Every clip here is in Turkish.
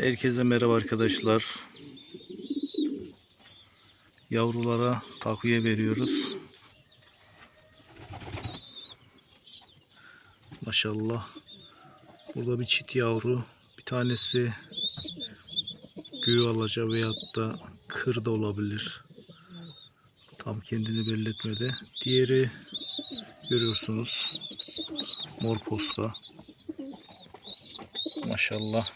Herkese merhaba arkadaşlar. Yavrulara takviye veriyoruz. Maşallah. Burada bir çit yavru. Bir tanesi göğü alaca veyahut da kır da olabilir. Tam kendini belli etmedi. Diğeri görüyorsunuz. Mor posta. Maşallah.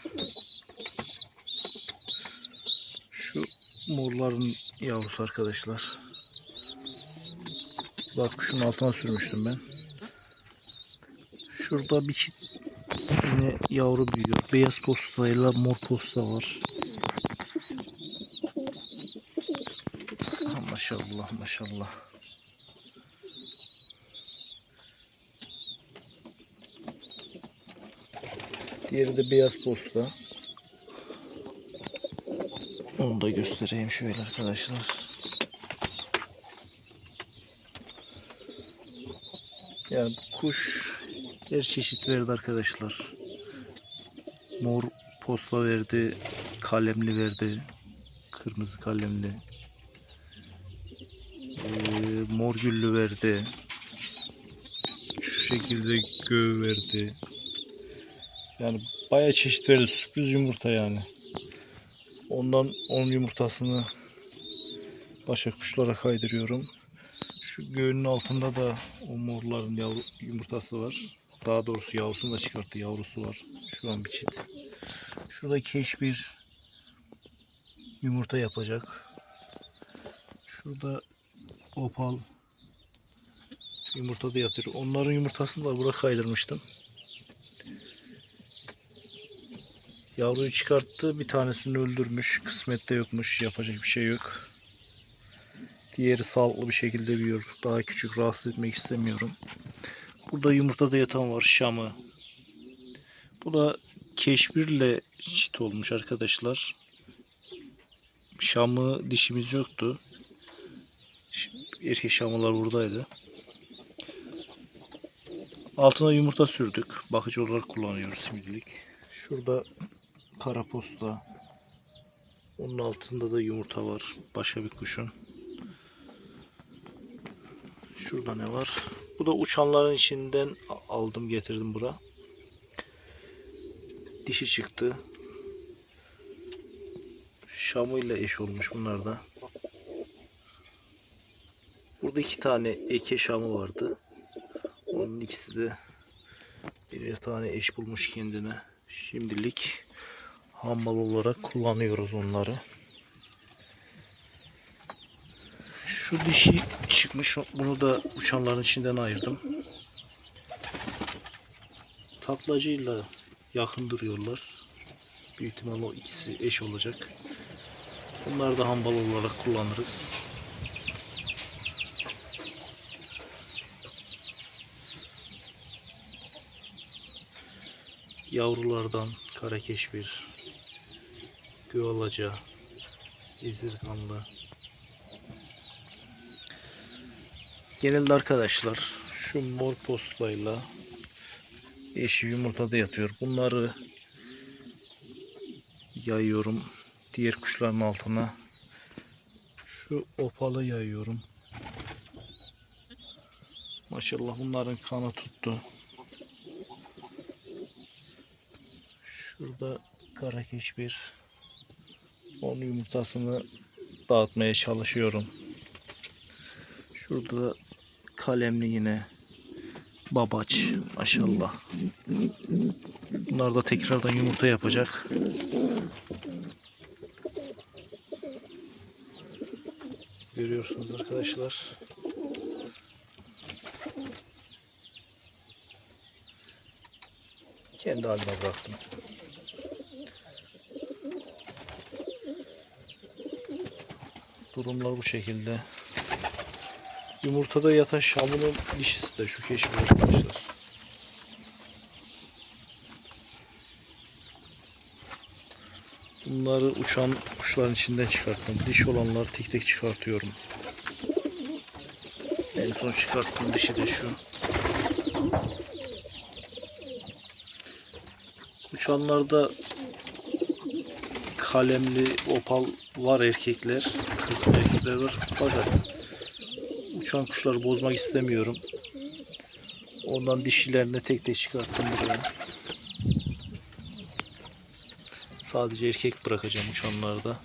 Şu morların yavrusu arkadaşlar. Bak şunun altına sürmüştüm ben. Şurada bir çift yine yavru büyüyor. Beyaz postayla mor posta var. Maşallah maşallah. Diğeri de beyaz posta. Onu da göstereyim şöyle arkadaşlar. Yani kuş her çeşit verdi arkadaşlar. Mor posta verdi, kalemli verdi, kırmızı kalemli. Ee, mor güllü verdi. Şu şekilde göğü verdi. Yani bayağı çeşit verdi. Sürpriz yumurta yani. Ondan 10 yumurtasını başka kuşlara kaydırıyorum. Şu göğünün altında da o morların yavru, yumurtası var. Daha doğrusu yavrusunu da çıkarttı. Yavrusu var. Şu an bir çift. Şurada keş bir yumurta yapacak. Şurada opal yumurta da yatıyor. Onların yumurtasını da buraya kaydırmıştım. Yavruyu çıkarttı. Bir tanesini öldürmüş. Kısmette yokmuş. Yapacak bir şey yok. Diğeri sağlıklı bir şekilde büyüyor. Daha küçük rahatsız etmek istemiyorum. Burada yumurtada yatan var. Şamı. Bu da keşbirle çit olmuş arkadaşlar. Şamı dişimiz yoktu. Erkek şamılar buradaydı. Altına yumurta sürdük. Bakıcı olarak kullanıyoruz şimdilik. Şurada kara posta. Onun altında da yumurta var. Başka bir kuşun. Şurada ne var? Bu da uçanların içinden aldım getirdim bura. Dişi çıktı. Şamu ile eş olmuş bunlar da. Burada iki tane eke şamı vardı. Onun ikisi de birer tane eş bulmuş kendine. Şimdilik hammal olarak kullanıyoruz onları. Şu dişi çıkmış. Bunu da uçanların içinden ayırdım. Taklacıyla yakın duruyorlar. Büyük ihtimal o ikisi eş olacak. Bunları da hambal olarak kullanırız. Yavrulardan karakeşbir, göalaca, izirganlı. Genelde arkadaşlar şu mor postayla eşi yumurtada yatıyor. Bunları yayıyorum diğer kuşların altına. Şu opalı yayıyorum. Maşallah bunların kanı tuttu. Şurada karakeş bir. Onun yumurtasını dağıtmaya çalışıyorum. Şurada da kalemli yine babaç maşallah. Bunlar da tekrardan yumurta yapacak. Görüyorsunuz arkadaşlar. Kendi haline bıraktım. Durumlar bu şekilde. Yumurtada yatan şamının dişisi de şu keşif arkadaşlar. Bunları uçan kuşların içinden çıkarttım. Diş olanları tek tek çıkartıyorum. En son çıkarttığım dişi de şu. Uçanlarda kalemli opal var erkekler. Kız erkekler var. Fakat uçan kuşları bozmak istemiyorum. Ondan dişilerini tek tek çıkarttım buraya. Sadece erkek bırakacağım uçanlarda.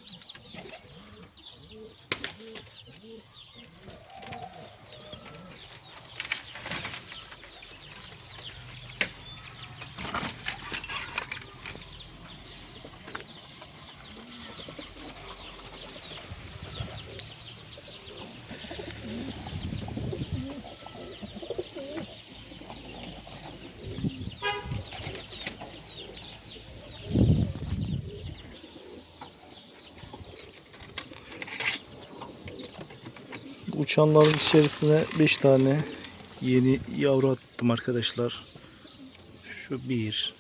Uçanların içerisine 5 tane yeni yavru attım arkadaşlar. Şu bir.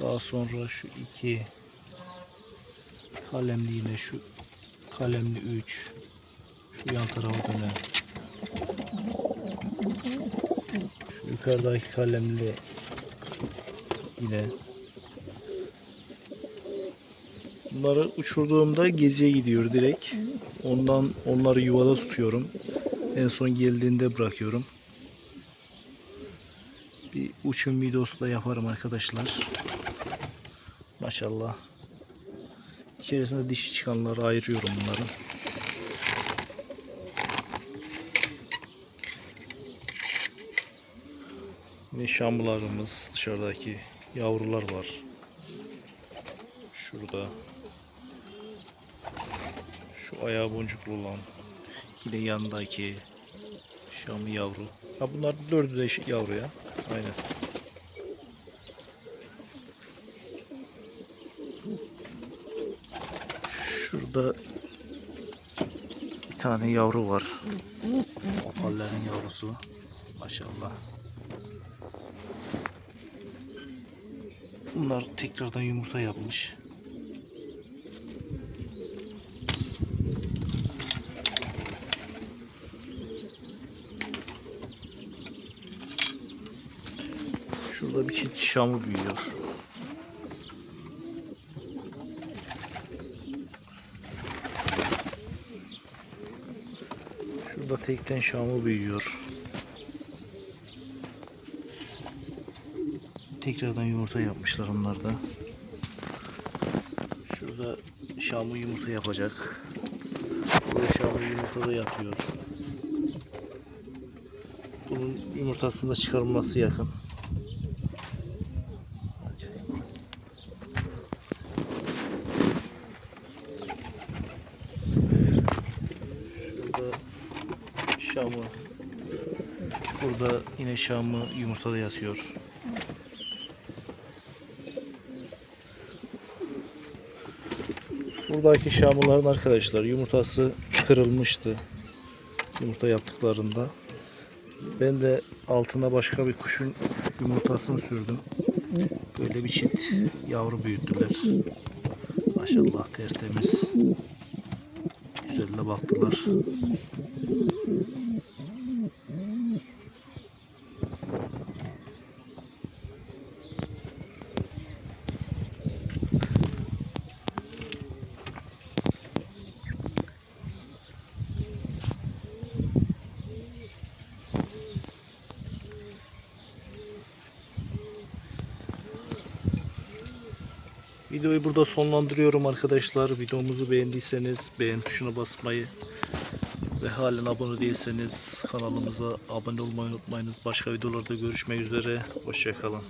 Daha sonra şu iki. Kalemli yine şu kalemli 3. Şu yan tarafa dönen. Şu yukarıdaki kalemli yine. Bunları uçurduğumda geziye gidiyor direkt. Ondan onları yuvada tutuyorum. En son geldiğinde bırakıyorum. Bir uçum videosu da yaparım arkadaşlar. Maşallah. İçerisinde dişi çıkanları ayırıyorum bunların. Yine şamlarımız dışarıdaki yavrular var. Şurada. Şu ayağı boncuklu olan. Yine yanındaki şamlı yavru. Ha bunlar dördü de yavru ya. Aynen. Şurada bir tane yavru var. Opallerin yavrusu. Maşallah. Bunlar tekrardan yumurta yapmış. Şurada bir çift şamı büyüyor. Şurada tekten şamı büyüyor. Tekrardan yumurta yapmışlar onlar da. Şurada şamı yumurta yapacak. Burada şamı yumurtada yatıyor. Bunun yumurtasında çıkarılması yakın. Şurada şamı. Burada yine şamı yumurtada yatıyor. Buradaki şamurların arkadaşlar yumurtası kırılmıştı. Yumurta yaptıklarında. Ben de altına başka bir kuşun yumurtasını sürdüm. Böyle bir çift yavru büyüttüler. Maşallah tertemiz. Güzel de baktılar. Videoyu burada sonlandırıyorum arkadaşlar. Videomuzu beğendiyseniz beğen tuşuna basmayı ve halen abone değilseniz kanalımıza abone olmayı unutmayınız. Başka videolarda görüşmek üzere. Hoşçakalın.